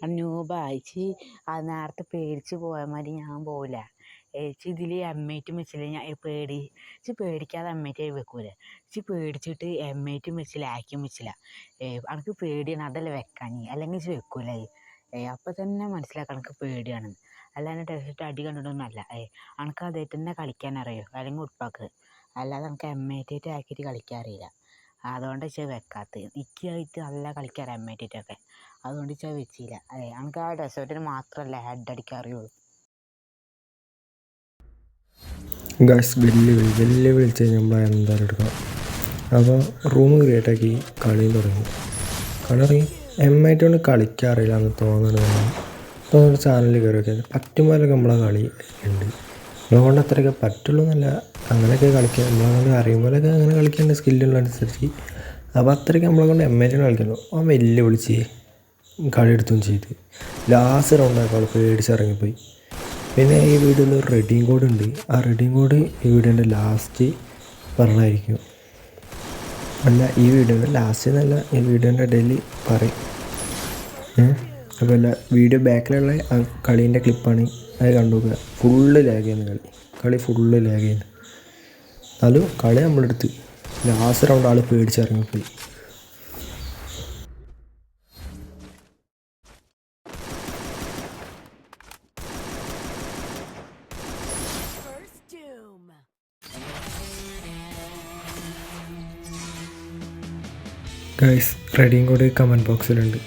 അനൂപായിച്ച് ആ നേരത്തെ പേടിച്ച് പോയ മാതിരി ഞാൻ പോവില്ല ഏച്ചി ഇതിൽ എമ്മേറ്റും വെച്ചില്ല ഞാൻ പേടി ഏച്ചി പേടിക്കാതെ എമ്മേറ്റ് വെക്കൂലേ. ഏച്ചി പേടിച്ചിട്ട് എമ്മേറ്റും വെച്ചില്ല ആക്കിയും വെച്ചില്ല ഏ അനക്ക് പേടിയാണ് അതല്ലേ വെക്കാൻ അല്ലെങ്കിൽ ഇച്ചി വെക്കൂലേ. അപ്പം തന്നെ മനസ്സിലാക്കാം എനിക്ക് പേടിയാണെന്ന്. അല്ലാതെ ടെസ്റ്റ് അടി കണ്ടിട്ടൊന്നും അല്ല അനക്ക് അതേ തന്നെ കളിക്കാൻ അറിയോ അല്ലെങ്കിൽ ഉടുപ്പാക്ക് അല്ലാതെ എനിക്ക് എമ്മേറ്റായിട്ട് ആക്കിയിട്ട് കളിക്കാൻ അറിയില്ല അതുകൊണ്ട് വെച്ചാൽ വെക്കാത്തത് എനിക്കായിട്ട് നല്ല കളിക്കാൻ എമ്മേറ്റായിട്ടൊക്കെ അതുകൊണ്ട് വെച്ചാൽ വെച്ചില്ല അതെ എനിക്ക് ആ ഡെസേർട്ടിന് മാത്രമല്ല ഹെഡ് അടിക്കാൻ അറിയുള്ളൂ ഗായ്സ് വെല്ലുവിളി വെല്ലുവിളി വിളിച്ച് നമ്മൾ എന്തായാലും എടുക്കാം? അപ്പോൾ റൂം ക്രിയേറ്റ് ആക്കി കളി തുടങ്ങി. കളി തുടങ്ങി. എം ഐ കൊണ്ട് കളിക്കാറില്ല എന്ന് തോന്നുന്നത് തോന്നുന്ന ചാനലിൽ കയറി നോക്കിയാൽ പറ്റുമ്പോലൊക്കെ നമ്മളെ കളി ഉണ്ട്. നമ്മളെ കൊണ്ട് അത്രയൊക്കെ പറ്റുള്ളൂ എന്നല്ല അങ്ങനെയൊക്കെ കളിക്കുക നമ്മളെ കൊണ്ട് അറിയുമ്പോഴൊക്കെ അങ്ങനെ കളിക്കേണ്ട സ്കില്ലുള്ളതനുസരിച്ച് അപ്പോൾ അത്രയ്ക്ക് നമ്മളെ കൊണ്ട് എം എച്ച് കളിക്കുന്നു അവൻ കളി എടുത്തും ചെയ്ത്. ലാസ്റ്റ് റൗണ്ടായപ്പോൾ ആൾ പേടിച്ചിറങ്ങിപ്പോയി പിന്നെ ഈ വീഡിയോയിൽ ഒരു റെഡിങ് കോഡ് ഉണ്ട്. ആ റെഡിങ് കോഡ് ഈ വീഡിയോന്റെ ലാസ്റ്റ് പറഞ്ഞായിരിക്കും. അല്ല ഈ വീഡിയോന്റെ ലാസ്റ്റ് എന്നല്ല ഈ വീഡിയോന്റെ ഇടയിൽ പറയും. അല്ല വീഡിയോ ബാക്കിലുള്ള ആ കളീന്റെ ക്ലിപ്പാണ് അത് കണ്ടു നോക്കുക. ഫുള്ള് ലാഗ് ചെയ്യുന്ന കളി. കളി ഫുള്ള് ലാഗ് ചെയ്യുന്നു എന്നാലും കളി നമ്മളെടുത്ത്. ലാസ്റ്റ് റൗണ്ട് ആൾ പേടിച്ചിറങ്ങിപ്പോയി. ഗൈസ് റെഡിയും കൂടി കമന്റ് ബോക്സിലുണ്ട്